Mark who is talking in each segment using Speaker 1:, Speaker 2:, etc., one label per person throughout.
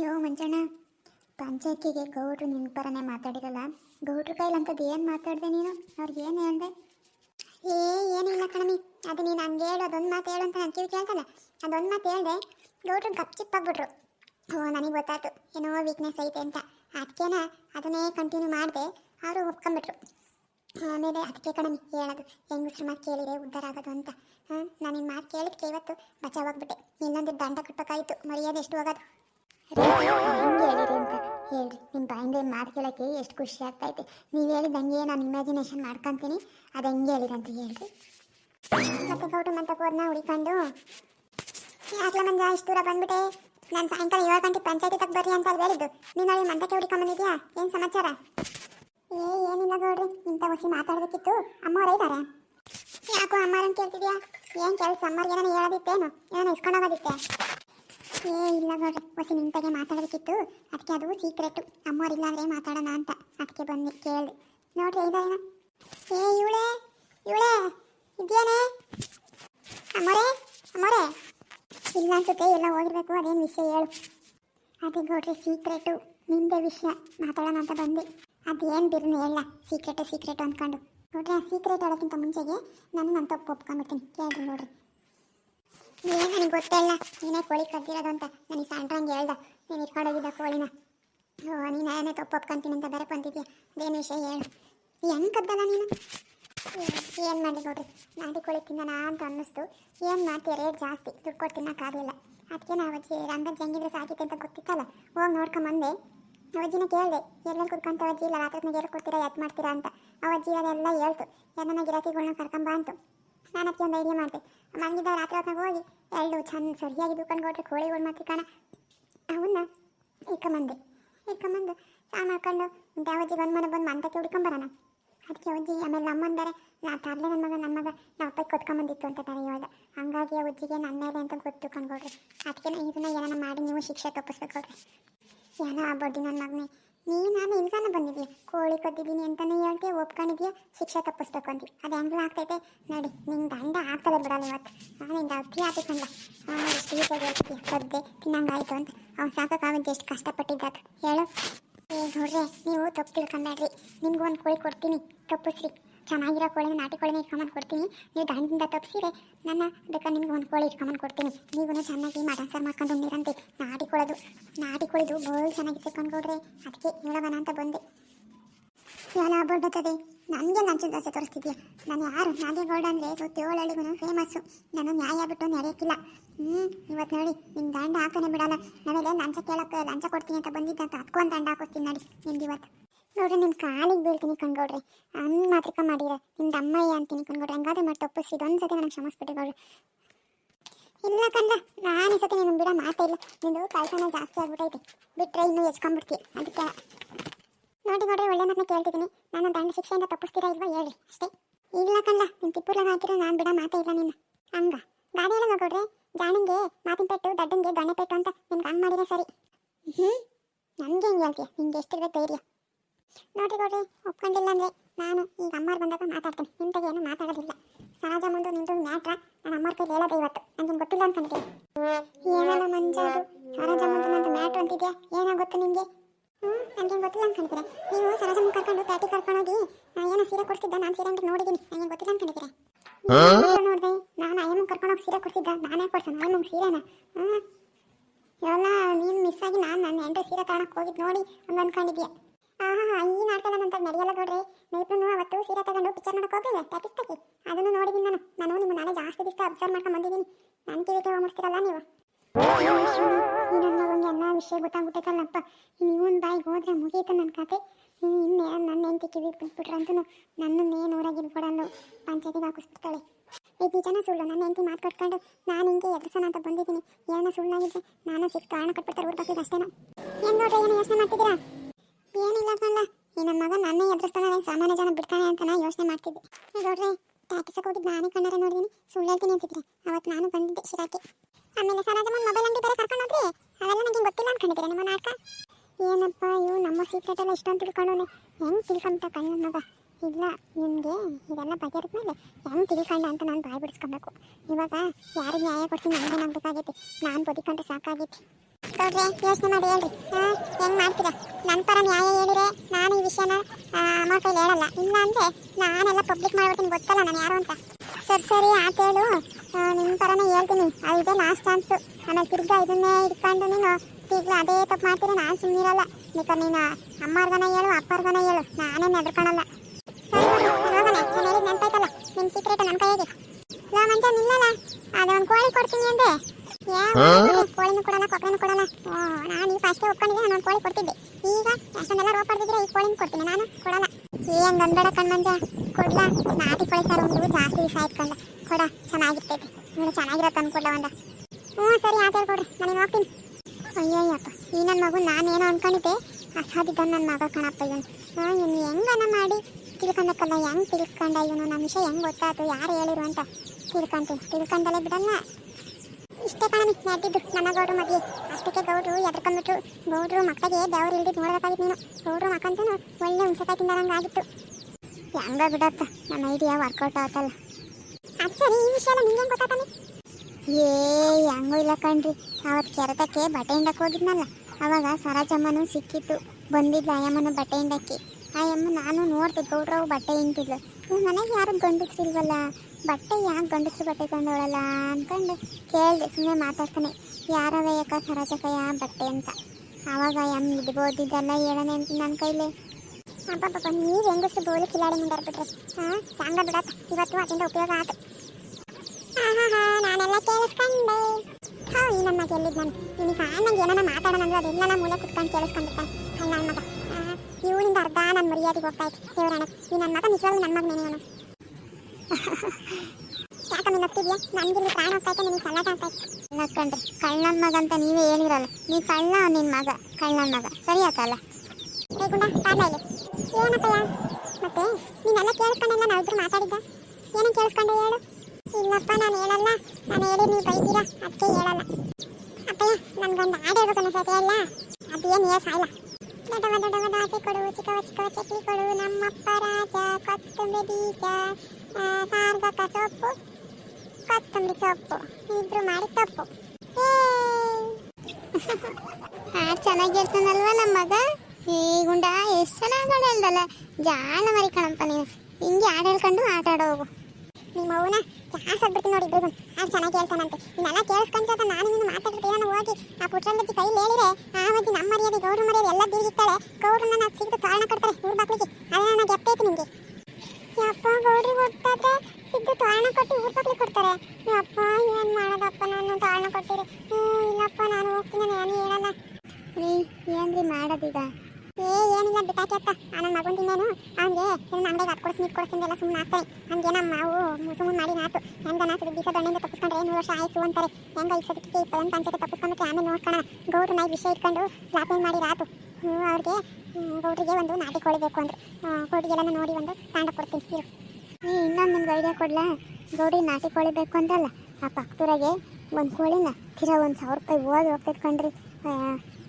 Speaker 1: ಯೋ ಮಂಜಣ್ಣ, ಪಂಚಾಯತಿಗೆ ಗೌಡ್ರು ನಿನ್ನ ಪರನೇ ಮಾತಾಡಿರಲ್ಲ, ಗೌಡ್ರ ಕೈಲಂಥದ್ದು ಏನು ಮಾತಾಡಿದೆ ನೀನು? ಅವ್ರಿಗೆ ಏನು ಹೇಳ್ದೆ ಏ, ಏನಿಲ್ಲ ಕಣಮಿ ಅದು ನೀನು ಹಂಗೆ ಹೇಳು, ಅದೊಂದು ಮಾತು ಹೇಳು ಅಂತ ನಾನು ಕಿವಿ ಕೇಳ್ತಲ್ಲ, ಅದೊಂದು ಮಾತು ಹೇಳ್ದೆ, ಗೌಡ್ರು ಗಪ್ಚಿಪ್ಪಾಗ್ಬಿಟ್ರು. ಓ, ನನಗೆ ಗೊತ್ತಾಯ್ತು, ಏನೋ ವೀಕ್ನೆಸ್ ಐತೆ ಅಂತ. ಅದಕ್ಕೇನ ಅದನ್ನೇ ಕಂಟಿನ್ಯೂ ಮಾಡಿದೆ, ಅವರು ಒಪ್ಕೊಂಬಿಟ್ರು. ಆಮೇಲೆ ಅದಕ್ಕೆ ಕಣಮಿ ಹೇಳೋದು, ಹೆಂಗಸ್ರ ಮಾತು ಕೇಳಿದೆ ಉದ್ಧಾರ ಆಗೋದು ಅಂತ. ಹಾಂ ನಾನು ಮಾತು ಕೇಳಿದ್ಕೆ ಇವತ್ತು ಬಚಾವಾಗ್ಬಿಟ್ಟೆ ಇನ್ನೊಂದು ದಂಡ ಕಟ್ಟಬೇಕಾಯಿತು ಮರ್ಯಾದೆ ಎಷ್ಟು ಹೋಗೋದು. ಹೆಂಗೆ ಹೇಳಿರಿ ಅಂತ ಹೇಳ್ರಿ ನಿಮ್ಮ ಬಾಯಿಂದ ಮಾತು ಕೇಳೋಕ್ಕೆ ಎಷ್ಟು ಖುಷಿ ಆಗ್ತೈತೆ. ನೀವು ಹೇಳಿದಂಗೆ ನಾನು ಇಮ್ಯಾಜಿನೇಷನ್ ಮಾಡ್ಕೊತೀನಿ. ಅದು ಹೆಂಗೆ ಹೇಳಿರಂತ ಹೇಳ್ರಿ ಮತ್ತೆ ಗೌಟು ಮಂತಕ್ಕೆ ಹೋದ್ನ ಹುಡಿಕೊಂಡು ಯಾಕ್ಲ ಮಂಜ ಇಷ್ಟು ದೂರ ಬಂದ್ಬಿಟ್ಟೆ. ನಾನು ಸಾಯಂಕಾಲ ಏಳು ಗಂಟೆ ಪಂಚಾಯತಿ ತಗ ಬರ್ರಿ ಅಂತ ಹೇಳಿದ್ದು. ನೀನು ಅಲ್ಲಿ ಮಂತಕ್ಕೆ ಹುಡ್ಕೊಂಬಂದಿದ್ಯಾ ಏನು ಸಮಾಚಾರ? ಏ, ಏನಿಲ್ಲ ಗೌಡ್ರಿ. ಇಂಥ ಹೊಸಿ ಮಾತಾಡಬೇಕಿತ್ತು. ಅಮ್ಮವ್ರ ಇದ್ದಾರೆ ಯಾಕೋ ಅಮ್ಮರನ್ನು ಕೇಳ್ತಿದ್ಯಾ? ಏನು ಕೆಲಸ? ಅಮ್ಮರಿಗೆ ಏನೋ ಹೇಳೋದಿತ್ತೇನು? ಏನೋ ಇಸ್ಕೊಂಡೋಗೋದಿತ್ತೆ ಏ ಹೊಸ ಹೊಸಿ ನಿಂತಾಗೆ ಮಾತಾಡಬೇಕಿತ್ತು. ಅದಕ್ಕೆ ಅದು ಸೀಕ್ರೆಟ್ ಅಮ್ಮವ್ರು ಇಲ್ಲಾಂದ್ರೆ ಮಾತಾಡೋಣ ಅಂತ. ಅದಕ್ಕೆ ಬಂದು ಕೇಳಿ ನೋಡ್ರಿ ಇದಾರೇನ ಏ, ಇವಳೆ ಇವಳೆ ಇದೇನೆ ಅಮ್ಮರೇ ಅಮ್ಮರೇ. ಇಲ್ಲ ಅನ್ಸುತ್ತೆ, ಎಲ್ಲ ಹೋಗಿರ್ಬೇಕು, ಅದೇನು ವಿಷಯ ಹೇಳು. ಅದೇ ಗೌಡ್ರಿ ಸೀಕ್ರೆಟು ನಿಂದೆ ವಿಷಯ. ಮಾತಾಡೋಣ ಅಂತ ಬಂದೆ. ಅದೇನು ಬಿರ್ನು ಹೇಳ. ಸೀಕ್ರೆಟು ಸೀಕ್ರೆಟು ಅಂದ್ಕೊಂಡು. ನೋಡ್ರಿ ಆ ಸೀಕ್ರೆಟ್ ಹೇಳೋಕ್ಕಿಂತ ಮುಂಚೆಗೆ ನಾನು ನನ್ನ ತಪ್ಪು ಒಪ್ಕೊಂಡ್ಬಿಡ್ತೀನಿ. ಕೇಳ್ರಿ, ನೋಡ್ರಿ. ಏನು ನನಗೆ ಗೊತ್ತಿಲ್ಲ? ನೀನೇ ಕೋಳಿ ಕದ್ದಿರೋದು ಅಂತ. ನನಗೆ ಸಣ್ಣ ಹೇಳ್ದ. ನೀನು ಇಟ್ಕೊಂಡೋಗಿದ್ದ ಕೋಳಿನ. ಓ, ನೀನು ಏನೇ ತಪ್ಪು ಒಪ್ಕೊಂತೀನಿ ಅಂತ ಬೇರೆ ಬಂದಿದ್ಯಾ? ಅದೇನು ವಿಷಯ ಹೇಳು. ಹೆಂಗೆ ಕದ್ದಲ್ಲ ನೀನು? ಏನು ಮಾಡಿ ನೋಡ್ರಿ. ನಾಟಿ ಕೋಳಿ ತಿನ್ನೋಣ ಅಂತ ಅನ್ನಿಸ್ತು. ಏನು ಮಾಡ್ತೀಯ ರೇಟ್ ಜಾಸ್ತಿ. ದುಡ್ಡು ಕೊಟ್ಟು ತಿನ್ನೋಕ್ಕಾಗಲಿಲ್ಲ ಅದಕ್ಕೆ ನಾವು ಅಜ್ಜಿ ರಂಗಜ್ಜಿ ಹೆಂಗಿದ್ರೆ ಸಾಕಿತೆ ಅಂತ ಗೊತ್ತಿತ್ತಲ್ಲ? ಹೋಗಿ ನೋಡ್ಕೊಂಬಂದೆ ಅವಜ್ಜಿನ ಕೇಳಿದೆ. ಎಲ್ಲೆಲ್ಲಿ ಕುಡ್ಕೊಂತ ಅಜ್ಜಿ ಇಲ್ಲ ರಾತ್ರಿ ಕೊಡ್ತೀರಾ, ಎತ್ ಮಾಡ್ತೀರಾ ಅಂತ. ಅವಜ್ಜಿ ಅದೆಲ್ಲ ಹೇಳ್ತು. ಏನನ್ನ ಗಿರಾಕಿಗಳನ್ನ ಕರ್ಕೊಂಬ ಅಂತು. ನಾನು ಅದಕ್ಕೆ ಒಂದು ಐಡಿಯಾ ಮಾಡಿದೆ. ಮಲಗಿದ್ದ ರಾತ್ರಿ ಹೊತ್ನಾಗ ಹೋಗಿ ಎರಡು ಚಂದ ಸರಿಯಾಗಿ ದುಡ್ಕೊಂಡ್ಕೊಟ್ರೆ ಕೋಳಿಗಳು ಮತ್ತೆ ಕಾಣ. ಅವನ್ನ ಇಟ್ಕೊಂಬಂದೆ ಇಟ್ಕೊಂಬಂದು ಸ್ನಾನ ಹಾಕೊಂಡು ಇಂಥ ಅವಜ್ಜಿ ಒಂದು ಮನೆ ಬಂದು ಮಂತಕ್ಕೆ ಹುಡ್ಕೊಂಬರೋಣ. ಅದಕ್ಕೆ ಅಜ್ಜಿ ಆಮೇಲೆ ಅಮ್ಮಂದರೆ ನಾ ತರಲೆ ನನ್ನ ಮಗ ನನ್ನ ಮಗ ನಾವು ಅಪ್ಪ ಕೊತ್ಕೊಂಬಂದಿತ್ತು ಅಂತ ತರ ಇವಾಗ ಹಂಗಾಗಿ ಅಜ್ಜಿಗೆ ನನ್ನ ಮೇಲೆ ಅಂತ ಗೊತ್ತು ಕಂಡ್ಕೊಡ್ರಿ ಅದಕ್ಕೆ ಇದನ್ನ ಏನಾರ ಮಾಡಿ ನೀವು ಶಿಕ್ಷೆ ತಪ್ಪಿಸ್ಬೇಕು ಏನೋ ಆ ಬಡ್ಡಿ ನನ್ನ ಮಗನೇ. ನಾನು ಇಲ್ಗಾನ ಬಂದಿದ್ದೀಯ ಕೋಳಿ ಕದ್ದಿದ್ದೀನಿ ಅಂತಾನೆ ಹೇಳ್ತೀಯ, ಒಪ್ಕೊಂಡಿದ್ಯಾ? ಶಿಕ್ಷೆ ತಪ್ಪಿಸ್ಬೇಕು ಅಂತ ಅದು ಹೆಂಗ್ಲೂ ಆಗ್ತೈತೆ. ನೋಡಿ ನಿಂಗೆ ದಂಡ ಆಗ್ತದೆ ಬಿಡಲ್ಲ ಇವತ್ತು. ನಿಂದ ಅತಿ ಆತೈತಂದ ಇಷ್ಟು ಈಸಾಗಿ ಹೇಳ್ತೀಯ ಕದ್ದೆ ತಿನ್ನಂಗಾಯ್ತು ಅಂತ. ಅವ್ನು ಸಾಕಾಗಂತ ಎಷ್ಟು ಕಷ್ಟಪಟ್ಟಿದ್ದಾತ ಹೇಳು. ಏ, ನೋಡ್ರಿ, ನೀವು ತಪ್ಪು ತಿಳ್ಕೊಂಬೇಡ್ರಿ ನಿಮ್ಗೆ ಒಂದು ಕೋಳಿ ಕೊಡ್ತೀನಿ. ತಪ್ಪಿಸ್ರಿ. ಚೆನ್ನಾಗಿರೋ ಕೋಳಿನ ನಾಟಿ ಕೋಳಿನ ಇಟ್ಕೊಂಬಂದು ಕೊಡ್ತೀನಿ. ನೀವು ದಂಡದಿಂದ ತಪ್ಪಿಸಿರೆ ನನ್ನ ಬೇಕಾದ್ರೆ ನಿಮ್ಗೆ ಒಂದು ಕೋಳಿ ಇಟ್ಕೊಂಬಂದು ಕೊಡ್ತೀನಿ. ನೀವು ಚೆನ್ನಾಗಿ ಮಟನ್ ಸಾರು ಮಾಡ್ಕೊಂಡು ಉಂಡಿರಂತೆ ನಾಟಿ ಕೋಳದು, ನಾಟಿ ಕೋಳಿದು ಬೋಲ್ ಚೆನ್ನಾಗಿ ಕೊಂಡ್ಕೊಡ್ರಿ ಅದಕ್ಕೆ ಹೇಳೋಣ ಅಂತ ಬಂದೆ. ಎಲ್ಲ ಬಡ್ಡತ್ತದೆ. ನನಗೆ ಲಂಚದ ದೋಸೆ ತೋರಿಸ್ತಿದ್ಯಾ? ನಾನು ಯಾರು? ನಾಗೇಗೌಡ ಅಂದರೆ ಸುತ್ತ ಏಳಳಿಗೂ ಫೇಮಸ್ಸು ನಾನು ನ್ಯಾಯ ಬಿಟ್ಟು ನಡೆಯೋಕ್ಕಿಲ್ಲ. ಹ್ಞೂ ಇವತ್ತು ನೋಡಿ ನಿನ್ನ ದಂಡ ಹಾಕೋನೇ ಬಿಡಲ್ಲ. ನಾವೆಲ್ಲ ಲಂಚ ಕೇಳಕ್ಕೆ ಲಂಚ ಕೊಡ್ತೀನಿ ಅಂತ ಬಂದಿದ್ದಂತ ಅಂತ ಅದಕ್ಕೂ ದಂಡ ಹಾಕೋಸ್ತೀನಿ ನೋಡಿ ನಿಮ್ಗೆ ಇವತ್ತು. ನೋಡ್ರಿ ನಿಮ್ಮ ಕಾಲಿಗೆ ಬೀಳ್ತೀನಿ ಕಣ್ಗೌಡ್ರಿ. ಅನ್ನ ಮಾತ್ರಕ ಮಾಡಿದ್ರೆ ನಿಮ್ದು ಅಮ್ಮಯ್ಯ ಅಂತೀನಿ ಕಣ್ಗೌಡ್ರಿ. ಹಂಗಾದ್ರೆ ಮಾಡಿ ತಪ್ಪಿಸಿ ಇದೊಂದು ಸತಿ ನನಗೆ ಕ್ಷಮಿಸ್ಬಿಟ್ಟು ಗೌಡ್ರಿ. ಇಲ್ಲ ಕಂದ ನಾನು ಈ ಸತಿ ನಿನ್ನ ಬಿಡ ಮಾತೇ ಇಲ್ಲ. ನಿಂದು ಕಾಲ್ತನ ಜಾಸ್ತಿ ಆಗ್ಬಿಟ್ಟೈತೆ ಬಿಟ್ಟರೆ ಇನ್ನೂ ಹೆಚ್ಕೊಂಡ್ಬಿಡ್ತೀಯ ಅದಕ್ಕೆ ನೋಡಿ ನೋಡ್ರಿ ಒಳ್ಳೆ ಮಾತನ್ನ ಕೇಳ್ತಿದ್ದೀನಿ. ನಾನು ದಂಡ ಶಿಕ್ಷೆಯಿಂದ ತಪ್ಪಿಸ್ತೀರಾ ಇಲ್ವಾ ಹೇಳಿ ಅಷ್ಟೇ. ಇಲ್ಲ ಕಂದ ನಿಮ್ಮ ತಿಪ್ಪುರ್ಲಾಗ ಹಾಕಿರೋ ನಾನು ಬಿಡ ಮಾತೇ ಇಲ್ಲ ನಿನ್ನ. ಹಂಗ. ಗಾಡಿ ಎಲ್ಲ ನೋಡ್ರಿ ಜಾಣಿಂಗೆ, ಮಾತಿನ ಪೆಟ್ಟು, ದಡ್ಡಂಗೆ, ದೊಣ್ಣೆ ಪೆಟ್ಟು ಅಂತ ನಿಮ್ಗೆ ಹಂಗೆ ಮಾಡಿದ್ರೆ ಸರಿ. ಹ್ಞೂ ನನಗೆ ಹೆಂಗೆ ಹೇಳ್ತೀಯ? ನಿಂಗೆ ಎಷ್ಟಿರ್ಬೇಕು ಧೈರ್ಯ. ನೋಡ್ರಿ ನೋಡ್ರಿ ಒಪ್ಕೊಂಡಿಲ್ಲ ಅಂದ್ರೆ ನಾನು ಈಗ ಅಮ್ಮಾರು ಬಂದಾಗ ಮಾತಾಡ್ತೀನಿ. ನಿಮ್ಮ ತೆಗೆ ಏನು ಮಾತಾಡೋದಿಲ್ಲ. ಸಹಜ ಮುಂದೆ ನಿಂತು ಮ್ಯಾಟ್ರ ನಾನು ಅಮ್ಮರ ಕೈಲಿ ಹೇಳೋದು ಇವತ್ತು. ನನಗೆ ಗೊತ್ತಿಲ್ಲ ಅನ್ಕೊಂಡಿದ್ದೆ ಏನಲ್ಲ ಮಂಜಾದು ಸಮಾಜ ಮುಂದೆ ನಂದು ಮ್ಯಾಟ್ರ್ ಅಂತಿದ್ಯಾ? ಗೊತ್ತು ನಿಮಗೆ ಹ್ಞೂ ನನಗೆ ಗೊತ್ತಿಲ್ಲ ಅನ್ಕೊಂಡಿದ್ದೀರಾ ನೀವು ಸಮಾಜ ಮುಂದೆ ಕರ್ಕೊಂಡು ಪ್ಯಾಟಿ ಕರ್ಕೊಂಡೋಗಿ ಏನೋ ಸೀರೆ ಕೊಡಿಸಿದ್ದ ನಾನು ಸೀರೆ ಅಂತ ನೋಡಿದ್ದೀನಿ ನನಗೆ ಗೊತ್ತಿಲ್ಲ ಅನ್ಕೊಂಡಿದ್ದೀರಾ ನೋಡಿದೆ? ನಾನು ಅಯ್ಯಮ್ಮ ಕರ್ಕೊಂಡೋಗಿ ಸೀರೆ ಕೊಡಿಸಿದ್ದ ನಾನೇ ಕೊಡ್ಸೋಣ ಅಯ್ಯಮ್ಮ ಸೀರೆನ. ಹ್ಞೂ ಇವೆಲ್ಲ ನೀನು ಮಿಸ್ ಆಗಿ ನಾನು ನನ್ನ ಹೆಂಡ್ರ ಸೀರೆ ತಗೊಳಕ್ಕೆ ಹೋಗಿದ್ದು ನೋಡಿ ಹಂಗೆ ಅನ್ಕೊಂಡಿದ್ಯಾ ಆಹಾ, ಈ ನಾಟಕ ನಂತರ ನಡೆಯಲ್ಲ ನೋಡ್ರಿ. ನೈಟ್ನು ಅವತ್ತು ಸೀರೆ ತಗೊಂಡು ಪಿಕ್ಚರ್ ನೋಡಕ್ಕೆ ಹೋಗಿಲ್ಲ ಟ್ಯಾಟಿಸ್ ತಗಿ ಅದನ್ನು ನೋಡಿದ್ದೀನಿ ನಾನು ನಾನು ನಿಮ್ಮ ನಾಳೆ ಜಾಸ್ತಿ ದಿವಸ ಅಬ್ಸರ್ವ್ ಮಾಡ್ಕೊಂಡು ಬಂದಿದ್ದೀನಿ. ನನ್ನ ಕಿವಿಗೆ ಹೋಗ್ಬಿಡ್ತೀರಲ್ಲ ನೀವು. ಇನ್ನೊಂದು ಎಲ್ಲ ವಿಷಯ ಗೊತ್ತಾಗ್ಬಿಟ್ಟೈತಲ್ಲಪ್ಪ. ಇವನ್ ಬಾಯಿಗೆ ಹೋದ್ರೆ ಮುಗೀತು ನನ್ನ ಕತೆ. ಇನ್ನೇ ನನ್ನ ಹೆಂಡತಿ ಕಿವಿ ಬಿಟ್ಬಿಟ್ರಂತೂ ನನ್ನನ್ನೇ ಊರಾಗಿ ಕೊಡಲ್ಲ ಪಂಚಾಯತಿಗೆ ಹಾಕಿಸ್ಬಿಡ್ತಾಳೆ. ಇದು ಜನ ಸುಳ್ಳು. ನನ್ನ ಹೆಂಡತಿ ಮಾತು ಕಟ್ಕೊಂಡು ನಾನು ಹಿಂಗೆ ಎದುರಿಸೋಣ ಅಂತ ಬಂದಿದ್ದೀನಿ. ಏನೋ ಸುಳ್ಳಾಗಿದ್ರೆ ನಾನು ಸಿಕ್ಕ ಕಾರಣ ಕಟ್ಬಿಡ್ತಾರೆ ಊರ್ಬೇಕು ಅಷ್ಟೇನೋ? ಏನು ನೋಡ್ರಿ, ಏನು ಯೋಚನೆ ಮಾಡ್ತಿದ್ದೀರಾ? ಏನಿಲ್ಲ ಕಣ್ಣ ಈ ನನ್ನ ಮಗ ನನ್ನ ಎದುರಿಸ್ತಾನೆ ಸಾಮಾನ್ಯ ಜನ ಬಿಡ್ತಾನೆ ಅಂತ ನಾ ಯೋಚನೆ ಮಾಡ್ತಿದ್ದೆ. ನೋಡ್ರಿ ಟ್ಯಾಕ್ಸಕ್ಕೆ ಹೋಗಿದ್ದು ನಾನೇ ಕಣ್ಣಾರೆ ನೋಡಿದೀನಿ ಸುಳ್ಳು ಹೇಳ್ತೀನಿ ಅಂತಿದ್ರೆ. ಅವತ್ತು ನಾನು ಬಂದಿದ್ದೆ ಶಿರಾಕಿ. ಆಮೇಲೆ ಸರಾಜಮ್ಮ ಮೊಬೈಲ್ ಅಂಗಡಿ ಬೇರೆ ಕರ್ಕೊಂಡು ಹೋದ್ರಿ? ಅವೆಲ್ಲ ನನಗೆ ಗೊತ್ತಿಲ್ಲ ಅನ್ಕೊಂಡಿದ್ದೀರಾ ನಿಮ್ಮ ನಾಟಕ? ಏನಪ್ಪ ಇವು ನಮ್ಮ ಸೀಕ್ರೆಟ್ ಎಲ್ಲ ಇಷ್ಟೊಂದು ತಿಳ್ಕೊಂಡವನೆ ಹೆಂಗೆ ತಿಳ್ಕೊಂಬಿಟ್ಟ ಕಣ್ಣ ಮಗ? ಇಲ್ಲ ನಿಮಗೆ ಇದೆಲ್ಲ ಬಗೆಹರಿದ್ಮೇಲೆ ಹೆಂಗೆ ತಿಳ್ಕೊಂಡ ಅಂತ ನಾನು ಬಾಯಿ ಬಿಡಿಸ್ಕೊಬೇಕು. ಇವಾಗ ಯಾರಿಗೆ ನ್ಯಾಯ ಕೊಡಿಸಿ ನನಗೇನಾಗಬೇಕಾಗೈತಿ ನಾನು ಬದುಕೊಂಡ್ರೆ ಸಾಕಾಗೈತಿ. ಗೌಡ್ರೆ, ಯೋಚನೆ ಮಾಡಿ ಹೇಳ್ರಿ. ಹೆಂಗ್ ಮಾಡ್ತೀರಾ? ನನ್ನ ಪರ ನ್ಯಾಯ ಹೇಳಿದ್ರೆ ನಾನು ಈ ವಿಷಯನ ಅಮ್ಮ ಕೈಲಿ ಹೇಳಲ್ಲ. ಇಲ್ಲ ಅಂದ್ರೆ ನಾನೆಲ್ಲ ಪಬ್ಲಿಕ್ ಮಾಡ್ಬಿಡ್ತೀನಿ, ಗೊತ್ತಲ್ಲ ನಾನು ಯಾರು ಅಂತ. ಸರಿ ಸರಿ, ಆತ ಹೇಳು. ನಿಮ್ಮ ಪರನೇ ಹೇಳ್ತೀನಿ. ಅದು ಲಾಸ್ಟ್ ಚಾನ್ಸು ಆಮೇಲೆ ತಿರ್ಗಾ ಇದನ್ನೇ ಇಟ್ಕೊಂಡು ನೀನು ಈಗಲೂ ಅದೇ ತಪ್ಪು ಮಾಡ್ತೀರ? ನಾನು ಸುಮ್ಮನಿರಲ್ಲ ನೀಕ ನೀನು ಅಮ್ಮರ್ಗನ ಹೇಳು ಅಪ್ಪರ್ಗನ ಹೇಳು. ನಾನೇ ಹೆದರ್ಕೊಳಲ್ಲ ನೆನ್ಪಾಯ್ತಲ್ಲ? ನಿಮ್ಮ ಸೀಕ್ರೆಟ್ ನನ್ನ ಕೈಗೆ ಲಾ, ಮಂಜ, ನಿಲ್ಲಲ್ಲ? ಅದೊಂದು ಕೋಳಿ ಕೊಡ್ತೀನಿ ಅಂದೆ. ಕೋಳಿನೂ ಕೊಡಲ್ಲ ಕೊಕ್ಕರೆನೂ ಕೊಡಲ್ಲ. ಓ ನಾನು ಈ ಅಷ್ಟೇ ಒಪ್ಕೊಂಡಿದ್ದೆ ನಾನು ಕೋಳಿ ಕೊಡ್ತಿದ್ದೆ ಈಗ ಅಷ್ಟೊಂದೆಲ್ಲ ರೋಪ್ ಪಡೆದಿದ್ರೆ ಈ ಕೋಳಿನ ಕೊಡ್ತೀನಿ ನಾನು ಕೊಡಲ್ಲ. ಏನ್ ಗಂಬೇಡ ಕಣ್ಮಂಜ ಕೊಡ್ಲಾ? ನಾಟಿ ಕೋಳಿ ಸರ್ ಒಂದು ಜಾಸ್ತಿ ದಿವಸ ಇಟ್ಕೊಂಡ. ಕೊಡ ಚೆನ್ನಾಗಿರ್ತೈತೆ. ನೋಡಿ ಚೆನ್ನಾಗಿರತ್ತೆ ಅನ್ಕೊಡ್ಲ ಒಂದ. ಹ್ಞೂ ಸರಿ ಆತ ಹೇಳ್ಕೊಡ್ರಿ ನಾನು ಹೋಗ್ತೀನಿ. ಅಯ್ಯಯ್ಯಪ್ಪ ಈ ನನ್ನ ಮಗು ನಾನೇನೋ ಅನ್ಕೊಂಡಿದ್ದೆ. ಅಸಾದಿದ್ದ ನನ್ನ ಮಗ ಕಣಪ್ಪ ಇವನು. ಇವ್ನು ಹೆಂಗನ ಮಾಡಿ? ತಿಳ್ಕೊಂಡಕ್ಕಲ್ಲ ಹೆಂಗ್ ತಿಳ್ಕೊಂಡ ಇವನು? ನಮ್ಮ ವಿಷಯ ಹೆಂಗ್ ಗೊತ್ತಾಯ್ತು ಯಾರು ಹೇಳಿರು ಅಂತ ತಿಳ್ಕೊಂತೀನಿ ತಿಳ್ಕೊಂಡಲೇ ಬಿಡಲ್ಲ. ಇಷ್ಟೇ ಕಣಮಿ ನಡೆದಿದ್ದು ನನ್ನ ಗೌಡ್ರು ಮದುವೆ. ಅಷ್ಟಕ್ಕೆ ಗೌಡ್ರು ಎದ್ರಕೊಂಡ್ಬಿಟ್ರು. ಗೌಡ್ರು ಮಕ್ಕಳಿಗೆ ದೇವ್ರು ಇಲ್ದಿದ್ದು ನೋಡಬೇಕಾಗಿತ್ತು ನೀನು. ಗೌಡ್ರು ಮಕ್ಕಂತೂ ಒಳ್ಳೆ ಹುಣಸೆಕಾಯಿ ತಿಂದಂಗೆ ಆಗಿತ್ತು ಹೆಂಗ ಬಿಡತ್ತ. ನನ್ನ ಐಡಿಯಾ ವರ್ಕೌಟ್ ಆತಲ್ಲ. ಅದು ಈ ವಿಷಯ ಎಲ್ಲ ನಿಂಗೆ ಗೊತ್ತಾತಾನೆ ಏ, ಹೆಂಗೂ ಇಲ್ಲ ಕಣ್ರಿ. ಅವತ್ತು ಕೆರೆತಕ್ಕೆ ಬಟ್ಟೆ ಹಿಂಡಕ್ಕೆ ಹೋಗಿದ್ನಲ್ಲ. ಅವಾಗ ಸರೋಜಮ್ಮನೂ ಸಿಕ್ಕಿತ್ತು. ಬಂದಿದ್ದ ಆಯಮ್ಮನ ಬಟ್ಟೆ ಹಿಂಡಕ್ಕೆ ಅಯ್ಯಮ್ಮ, ನಾನು ನೋಡ್ತಿದ್ದೆ ಗೌಡ್ರವು ಬಟ್ಟೆ ಹಿಂಡ್ತಿದ್ಲು ಇವ್ ಮನೆಗೆ ಯಾರು ಗಂಡಸ್ರಿಲ್ವಲ್ಲ ಬಟ್ಟೆ ಯಾಕೆ ಗಂಡಸು ಬಟ್ಟೆ ತಂದವಳಲ್ಲ ಅಂದ್ಕೊಂಡು ಕೇಳಿದೆ ಸುಮ್ಮನೆ ಮಾತಾಡ್ತಾನೆ. ಯಾರವ ಯಾಕ ಸರಾಜಕಯ ಬಟ್ಟೆ ಅಂತ? ಆವಾಗ ಅಯ್ಯಮ್ಮ ಇದ್ಬೋದಿದ್ದಲ್ಲ ಹೇಳನೆ ಅಂತ ನನ್ನ ಕೈಲಿ. ಅಬ್ಬಬ್ಬ ನೀವು ಹೆಂಗಸು ಬೋಲಿ ಕಿಲಾಡಿ ಮುಂದೆ ಬಿಟ್ರೆ ಹಾಂ ಚಂದ ಬಿಡತ್ತ ಇವತ್ತು ಅದರಿಂದ ಉಪಯೋಗ ಆಯ್ತು ಹಾಂ ನಾನೆಲ್ಲ ಕೇಳಿಸ್ಕೊಂಡೆ. ಹಾ, ಈ ನನ್ನ ಮಗ ಎಲ್ಲಿದ್ ನಾನು? ಇವನಿಗೆ ನಂಗೆ ಏನಾನ ಮಾತಾಡೋಣ ಅಂದ್ರೆ ಅದೆಲ್ಲ ನಮ್ಮ ಮೂಲೆ ಕುತ್ಕೊಂಡು ಕೇಳಿಸ್ಕೊಂಡಿರ್ತಾನೆ ಅಲ್ಲ ನನ್ನ ಮಗ ಇವನಿಂದ ಅರ್ಧ ನನ್ನ ಮರ್ಯಾದೆಗೆ ಹೋಗ್ತಾ ಇತ್ತು ದೇವರಾಣ ಈ ನನ್ನ ಮಗ ನಿಜವಾಗ್ಲೂ ನನ್ನ ಮಗನೇನೆ ಇವನು ಯಾಕಮ್ಮ ನಗ್ತಿದ್ಯಾ ನನಗಿಲ್ಲಿ ಪ್ರಾಣ ಹೋಗ್ತಾ ಇತ್ತು ನಿಮಗೆ ಚಲ್ಲಾಟ ಆಗ್ತಾ ಇತ್ತು. ಕಳ್ಳನ ಮಗ ಅಂತ ನೀವೇ ಹೇಳಿರಲ್ಲ. ನೀ ಕಳ್ಳ ನಿನ್ನ ಮಗ, ಕಳ್ಳನ ಮಗ. ಸರಿ ಆತಲ್ಲ ಏ ಗುಂಡ ಕಾರಣ ಇಲ್ಲಿ. ಏನಪ್ಪಯ್ಯ? ಮತ್ತೆ, ನೀನೆಲ್ಲ ಕೇಳಿಸ್ಕೊಂಡೆಲ್ಲ ನಾವಿಬ್ರು ಮಾತಾಡಿದ್ದ. ಏನೋ ಕೇಳಿಸ್ಕೊಂಡೆ ಹೇಳು? ಇಲ್ಲಪ್ಪ, ನಾನು ಹೇಳಲ್ಲ. ನಾನು ಹೇಳಿ ನೀವು ಬೈತೀರಾ ಅದಕ್ಕೆ ಹೇಳಲ್ಲ. ಅಪ್ಪಯ್ಯ, ನನ್ಗೊಂದು ಹಾಡು ಹೇಳ್ಬೇಕು ಅನ್ನಿಸತ್ತೆ ಅಲ್ಲ ಅದೇನು ಏ ಸಾಯಿಲ್ಲ. ದೊಡ್ಡವ ದೊಡ್ಡವ ದಾಸೆ ಕೊಡು ಚಿಕ್ಕವ ಚಿಕ್ಕವ ಚಕ್ಲಿ ಕೊಡು ನಮ್ಮಪ್ಪ ರಾಜ ಕೊತ್ತಂಬರಿ ಬೀಜ ಆ, ಸಾರ್ಗಕ ಸೊಪ್ಪು ಕೊತ್ತಂಬರಿ ಸೊಪ್ಪು ಇಬ್ರು ಮಾಡಿ ತಪ್ಪು. ಹಾಡು ಚೆನ್ನಾಗಿರ್ತಾನಲ್ವ ನಮ್ಮ ಮಗ? ಈ ಗುಂಡ ಎಷ್ಟು ಚೆನ್ನಾಗಿ ಹಾಡು ಹೇಳ್ದಲ್ಲ? ಜಾಣ ಮರಿ ಕಣಪ್ಪ ನೀನು. ಹಿಂಗೆ ಹಾಡು ಹೇಳ್ಕೊಂಡು ಆಟ ಆಡೋ ಹೋಗು ನಿಮ್ಮ ಅವನ ಜಾಸ್ತಿ ನೋಡಿ ಇಬ್ರಿಗೂ. ಅದು ಚೆನ್ನಾಗಿ ಹೇಳ್ತಾನಂತೆ ಇನ್ನೆಲ್ಲ ಕೇಳಿಸ್ಕೊಂತ ನಾನು ನಿನ್ನ ಮಾತಾಡ್ಬಿಟ್ಟು ಏನೋ ಹೋಗಿ ಆ ಪುಟ್ರಂಗಜ್ಜಿ ಕೈಲಿ ಹೇಳಿದ್ರೆ, ಆ ಅಜ್ಜಿ ನಮ್ಮ ಮರ್ಯಾದೆ, ಗೌಡ್ರ ಮರ್ಯಾದೆ ಎಲ್ಲ ಬೀಗಿರ್ತಾಳೆ ಗೌಡ್ರನ್ನ ನಾನು ಸಿಗ್ದು ಕಾರಣ ಕೊಡ್ತಾರೆ ಊರ್ ಬಾಕ್ಲಿಗೆ ಅದೇ ನನಗೆ ಎಪ್ಪೈತಿ ನಿಮಗೆ ಯಪ್ಪ, ಗೌಡ್ರಿ ಹೊತ್ತಾದ್ರೆ ಸಿದ್ದು ತಾಳ್ನ ಕೊಟ್ಟು ಊರ್ ಬಾಕ್ಲಿಗೆ ಕೊಡ್ತಾರೆ. ಅಪ್ಪ ಏನು ಮಾಡೋದಪ್ಪ ನಾನು ತಾಳ್ನ ಕೊಟ್ಟಿರಿ ಹ್ಞೂ ಇಲ್ಲಪ್ಪ, ನಾನು ಹೋಗ್ತೀನಿ, ನಾನು ಹೇಳಲ್ಲ. ರೀ ಏನ್ರಿ ಮಾಡೋದೀಗ? ಏ, ಏನಿಲ್ಲ, ಬಿಟ್ಟಾಕಿ ಅಕ್ಕ. ನನ್ನ ಮಗನ್ ತಿನ್ನೇನು? ಅವ್ನಿಗೆ ನನ್ನ ಅಂಗಡಿಗೆ ಅದು ಕೊಡಿಸಿ ನೀರು ಕೊಡಿಸ್ತೀನಿ ಎಲ್ಲ ಸುಮ್ಮನೆ ಆಗ್ತಾರೆ ಹಂಗೆ ನಮ್ಮ ಮಾವು ಸುಮ್ಮನೆ ಮಾಡಿ ನಾತು. ಹೆಂಗ ನಾತು ಬೀಸ ದೊಣ್ಣೆಯಿಂದ ತಪ್ಪಿಸ್ಕೊಂಡ್ರೆ ನೂರು ವರ್ಷ ಆಯಿತು ಅಂತಾರೆ. ಹೆಂಗ ಈ ಸದಕ್ಕೆ ಇಪ್ಪತ್ತೊಂದು ಪಂಚಾಯತಿ ತಪ್ಪಿಸ್ಕೊಂಡು ಆಮೇಲೆ ನೋಡ್ಕೋಣ ಗೌಡ್ರು ನಾಯಿ ವಿಷಯ ಇಟ್ಕೊಂಡು ಲಾಪೇನ್ ಮಾಡಿ ರಾತು. ಅವ್ರಿಗೆ ಗೌಡ್ರಿಗೆ ಒಂದು ನಾಟಿ ಕೋಳಿ ಬೇಕು ಅಂದ್ರು. ಕೋಟಿಗೆಲ್ಲ ನೋಡಿ ಒಂದು ತಾಂಡ ಕೊಡ್ತೀನಿ ಏ, ಇನ್ನೊಂದು ನಿಮ್ಗೆ ಐಡಿಯಾ ಕೊಡ್ಲಾ? ಗೌಡಿ ನಾಟಿ ಕೋಳಿ ಬೇಕು ಅಂದ್ರಲ್ಲ ಆ ಪಕ್ಕದೂರಾಗೆ ಒಂದು ಕೋಳಿನ ತಿರ ಒಂದು ಸಾವಿರ ರೂಪಾಯಿ ಓದಿ ಹೋಗ್ತೈತೆ ಕಣ್ರಿ.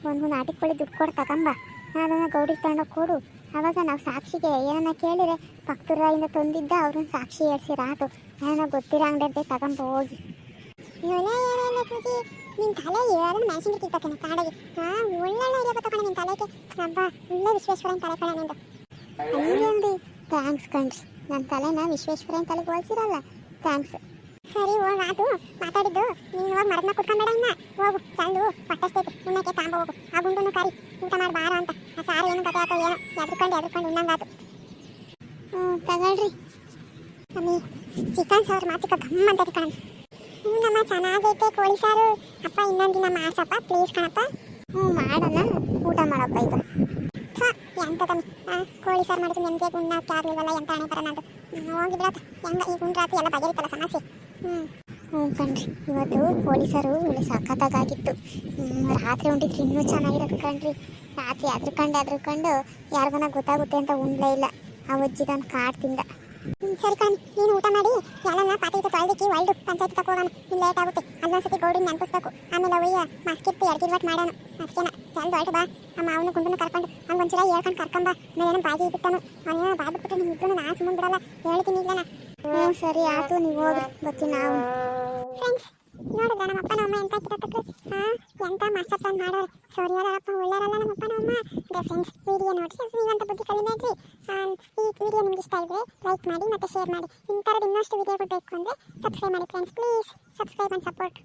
Speaker 1: ಒಂದು ನಾಟಿ ಕೋಳಿ ದುಡ್ಡು ಕೊಡು ತಗೊಂಬ ಅದನ್ನು ಗೌಡಿಗೆ ತಗೊಂಡೋಗಿ ಕೊಡು. ಆವಾಗ ನಾವು ಸಾಕ್ಷಿಗೆ ಏನನ್ನ ಕೇಳಿದ್ರೆ ಪಕ್ಕದೂರಾಗಿಂದ ತಂದಿದ್ದ ಅವ್ರನ್ನ ಸಾಕ್ಷಿ ಹೇಳ್ಸಿರಾತು ಏನೋ ಗೊತ್ತಿರೋ ಅಂಗಡಿ ತಗೊಂಬ ಹೋಗಿ. ಇವೆಲ್ಲ ಏನಿಲ್ಲ ಸುಜಿ? ನಿನ್ ತಲೆ ಎರಡು ಮ್ಯಾಚಿಂಗ್ ಇಟ್ಟಿರ್ತಾನೆ ಕಾಡಿಗೆ. ಹಾ ಒಳ್ಳೊಳ್ಳೆ ಇರೋ ತಗೊಂಡು ನಿನ್ನ ತಲೆಗೆ? ಹಬ್ಬ ಒಳ್ಳೆ ವಿಶ್ವೇಶ್ವರನ ತಲೆ ಕಣ ನಿಂದು. ಹಂಗೇನ್ರಿ ಥ್ಯಾಂಕ್ಸ್ ಕಣ್ರಿ. ನನ್ನ ತಲೆನ ವಿಶ್ವೇಶ್ವರನ ತಲೆಗೆ ಹೋಲ್ಸಿರಲ್ಲ. ಥ್ಯಾಂಕ್ಸ್ ಸರಿ, ಹೋಗ ಅದು ಮಾತಾಡಿದ್ದು. ನೀನು ಹೋಗಿ ಮರದನ್ನ ಕುತ್ಕೊಂಬೇಡ ಇನ್ನ. ಹೋಗು ಚಂದು ಪಟ್ಟಷ್ಟೈತಿ ಉಣ್ಣಕ್ಕೆ ತಾಂಬ ಹೋಗು. ಆ ಗುಂಡನ್ನು ಕರಿ. ಊಟ ಮಾಡಿ ಬಾರ ಅಂತ. ಆ ಸಾರು ಏನು ಕತೆ ಆತೋ ಏನೋ. ಎದ್ಕೊಂಡು ಎದ್ಕೊಂಡು ಉಣ್ಣಂಗಾತು. ಹ್ಞೂ, ತಗೊಳ್ರಿ. ಅಮ್ಮಿ ಚಿಕನ್ ಸಾರು ಮಾತಿಕ ಗಮ್ ಅಂತ ಕಣ ಹ್ಞೂನಮ್ಮ ಚೆನ್ನಾಗೈತೆ ಕೋಳಿ ಸಾರು. ಅಪ್ಪ, ಇನ್ನೊಂದು ದಿನ ಮಾಡ್ಸಪ್ಪ ಪ್ಲೀಸ್ ಕಣಪ್ಪ. ಹ್ಞೂ ಮಾಡೋಣ ಊಟ ಮಾಡಪ್ಪ ಈಗ. ಎಂತ ತಮ್ಮ ಕೋಳಿ ಸಾರು ಮಾಡಿದ್ರೆ ನೆಮ್ಮದಿಯಾಗಿ ಉಣ್ಣಕ್ಕೆ ಆಗ್ಲಿಲ್ವಲ್ಲ ಎಂತ ಹಣೆ ಬರೋಣ ಅದು ಹೋಗಿ ಬಿಡತ್ತ ಹೆಂಗ ಈ ಉಂಡ್ರಾತು ಎಲ್ಲ ಬಗೆರಿತಲ್ಲ ಸಮಸ್ಯೆ. ಹ್ಞೂ ಕಣ್ರಿ ಇವತ್ತು ಪೊಲೀಸರು ಒಳ್ಳೆ ಸಖತ್ತಾಗಿತ್ತು ರಾತ್ರಿ ಉಂಡಿದ್ರೆ ಇನ್ನೂ ಚೆನ್ನಾಗಿರೋದು ಕಣ್ರಿ. ರಾತ್ರಿ ಅದ್ರ ಕಂಡು ಯಾರಿಗನ ಗೊತ್ತಾಗುತ್ತೆ ಅಂತ ಉಂಡ್ಲೇ ಇಲ್ಲ. ಆ ಅಜ್ಜಿಗನ್ ಕಾಡ್ ತಿಂದ ಸರಿ ಕಣ್, ನೀನು ಊಟ ಮಾಡಿ. ಎಲ್ಲ ಪಾತ್ರೆ ತೊಳೆದಿಕ್ಕಿ ಒಳ್ಳು ಪಂಚಾಯತ್ ತಕ ಹೋಗೋಣ. ಇಲ್ಲಿ ಲೇಟ್ ಆಗುತ್ತೆ. ಅಲ್ಲೊಂದ್ಸತಿ ಗೌಡಿನ ನೆನಪಿಸ್ಬೇಕು. ಆಮೇಲೆ ಅವಯ್ಯ ಮಸ್ಕಿರ್ತಿ ಎಡ್ಗಿರ್ ಒಟ್ಟು ಮಾಡೋಣ. ಅದಕ್ಕೇನ ಜಲ್ದಿ ಹೊರಟು ಬಾ. ಅಮ್ಮ ಅವನು ಗುಂಡನ್ನು ಕರ್ಕೊಂಡು ಅವ್ನು ಒಂಚೂರ ಹೇಳ್ಕೊಂಡು ಕರ್ಕೊಂಬ ಏನೋ ಬಾಗಿ ಬಿಟ್ಟನು. ಅವನೇನೋ ಬಾದ್ಬಿಟ್ಟು ನಿಮ್ಮ ಇಬ್ಬರು ನಾನು ಸುಮ್ಮನೆ ಬಿಡಲ್ಲ. ಹೇಳ್ತೀನಿ ಇಲ್ಲ ಹ್ಞೂ, ಸರಿ ಆಯ್ತು ನೀವು ಹೋಗ್ರಿ, ಬರ್ತೀನಿ ನಾವು. ಫ್ರೆಂಡ್ಸ್ ನಮ್ಮ ನಮ್ಮಪ್ಪ ಅಮ್ಮ ಎಂತ ಕಿರತಕ್ಕೆ ಹಾಂ, ಎಂತ ಮಾಸ್ಟರ್ ಪ್ಲಾನ್ ಮಾಡೋರು? ಸೋರಿಯಾರಪ್ಪ ಒಳ್ಳೆಯರಲ್ಲ ನಮ್ಮಪ್ಪ ಅಮ್ಮ. ಅದೇ ಫ್ರೆಂಡ್ಸ್ ವಿಡಿಯೋ ನೋಡಿ ನೀವಂತ ಬುದ್ಧಿ ಕಲಿಬೇಡ್ರಿ ಈ ವಿಡಿಯೋ ನಿಮ್ಗೆ ಇಷ್ಟ ಇದ್ರೆ ಲೈಕ್ ಮಾಡಿ ಮತ್ತು ಶೇರ್ ಮಾಡಿ. ಇಂಥರದ್ದು ಇನ್ನಷ್ಟು ವಿಡಿಯೋಗಳು ಬೇಕು ಅಂದರೆ ಸಬ್ಸ್ಕ್ರೈಬ್ ಮಾಡಿ friends please subscribe and support